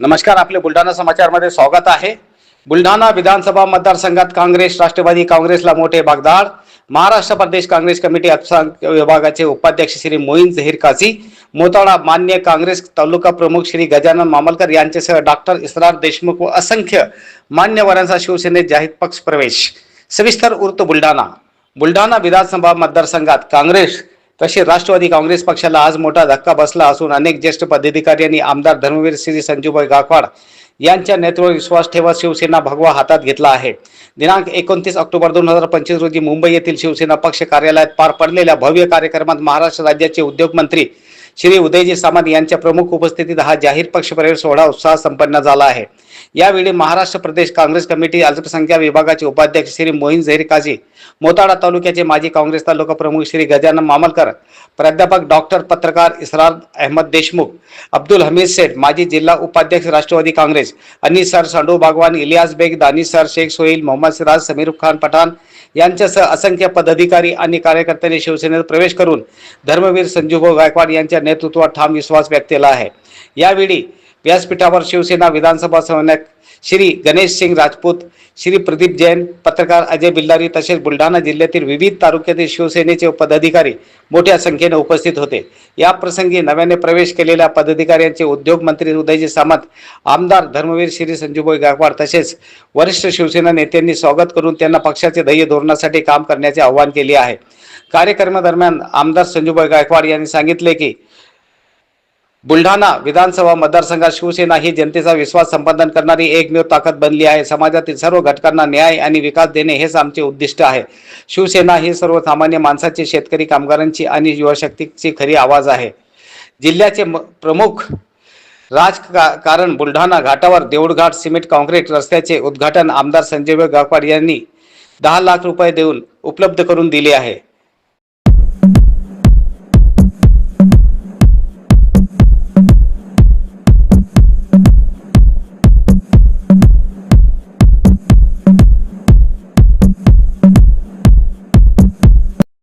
नमस्कार आपले बुलढाणा समाचारमध्ये स्वागत आहे. बुलढाणा विधानसभा मतदारसंघात काँग्रेस राष्ट्रवादी काँग्रेसला मोठे भागदाड महाराष्ट्र प्रदेश काँग्रेस कमिटी अल्पसंख्याक विभागाचे उपाध्यक्ष श्री मोईन झहीर काझी मोताळा मान्य काँग्रेस तालुका प्रमुख श्री गजानन मामलकर यांच्यासह डॉक्टर इसरार देशमुख व असंख्य मान्यवरांचा शिवसेनेत जाहीर पक्ष प्रवेश सविस्तर उर्त बुलढाणा. बुलढाणा विधानसभा मतदारसंघात काँग्रेस तसे राष्ट्रवादी काँग्रेस पक्षाला आज मोठा धक्का बसला असून अनेक ज्येष्ठ पदाधिकारी आणि आमदार धर्मवीर श्री संजूभाई गायकवाड यांच्या नेतृत्वावर विश्वास ठेवत शिवसेना भगवा हातात घेतला आहे. दिनांक एकोणतीस ऑक्टोबर दोन हजार पंचवीस रोजी मुंबई येथील शिवसेना पक्ष कार्यालयात पार पडलेल्या भव्य कार्यक्रमात महाराष्ट्र राज्याचे उद्योगमंत्री श्री उदयजी सामंत यांच्या प्रमुख उपस्थितीत हा जाहीर पक्ष प्रवेश सोहळा उत्साह संपन्न झाला आहे. यावेळी महाराष्ट्र प्रदेश काँग्रेस कमिटी अल्पसंख्याक विभागाचे उपाध्यक्ष श्री मोहिन झहीर काझी मोताडा तालुक्याचे माजी काँग्रेस तालुका प्रमुख श्री गजानन मामलकर प्राध्यापक डॉक्टर पत्रकार इसरार अहमद देशमुख अब्दुल हमीद शेख माजी जिल्हा उपाध्यक्ष राष्ट्रवादी काँग्रेस अनिस सर सांडू भगवान इलियास बेग दानिश सर शेख सोहेल मोहम्मद सिराज समीर खान पठाण यांच्यासह असंख्य पदाधिकारी आणि कार्यकर्त्यांनी शिवसेनेत प्रवेश करून धर्मवीर संजूभाऊ गायकवाड यांच्या नेतृत्वात ठाम विश्वास व्यक्त केला आहे. यावेळी व्यासपीठावर शिवसेना विधानसभा समन्वयक श्री गणेश सिंग राजपूत श्री प्रदीप जैन पत्रकार अजय बिल्लारी तसेच बुलढाणा जिल्ह्यातील विविध तालुक्यातील शिवसेनेचे पदाधिकारी मोठ्या संख्येने उपस्थित होते. या प्रसंगी नव्याने प्रवेश केलेल्या पदाधिकाऱ्यांचे उद्योग मंत्री उदयजी सामंत आमदार धर्मवीर श्री संजूभाई गायकवाड तसेच वरिष्ठ शिवसेना नेत्यांनी स्वागत करून त्यांना पक्षाचे ध्येय धोरणासाठी काम करण्याचे आवाहन केले आहे. कार्यक्रमादरम्यान आमदार संजूभाई गायकवाड यांनी सांगितले की बुलढाणा विधानसभा मतदारसंघात शिवसेना ही जनतेचा विश्वास संपादन करणारी एकमेव ताकद बनली आहे. समाजातील सर्व घटकांना न्याय आणि विकास देणे हेच आमचे उद्दिष्ट आहे. शिवसेना ही सर्वसामान्य माणसाची शेतकरी कामगारांची आणि युवशक्तीची खरी आवाज आहे. जिल्ह्याचे म- प्रमुख राजकारण बुलढाणा घाटावर देऊळघाट सिमेंट काँक्रीट रस्त्याचे उद्घाटन आमदार संजय गायकवाड यांनी दहा लाख रुपये देऊन उपलब्ध करून दिले आहे.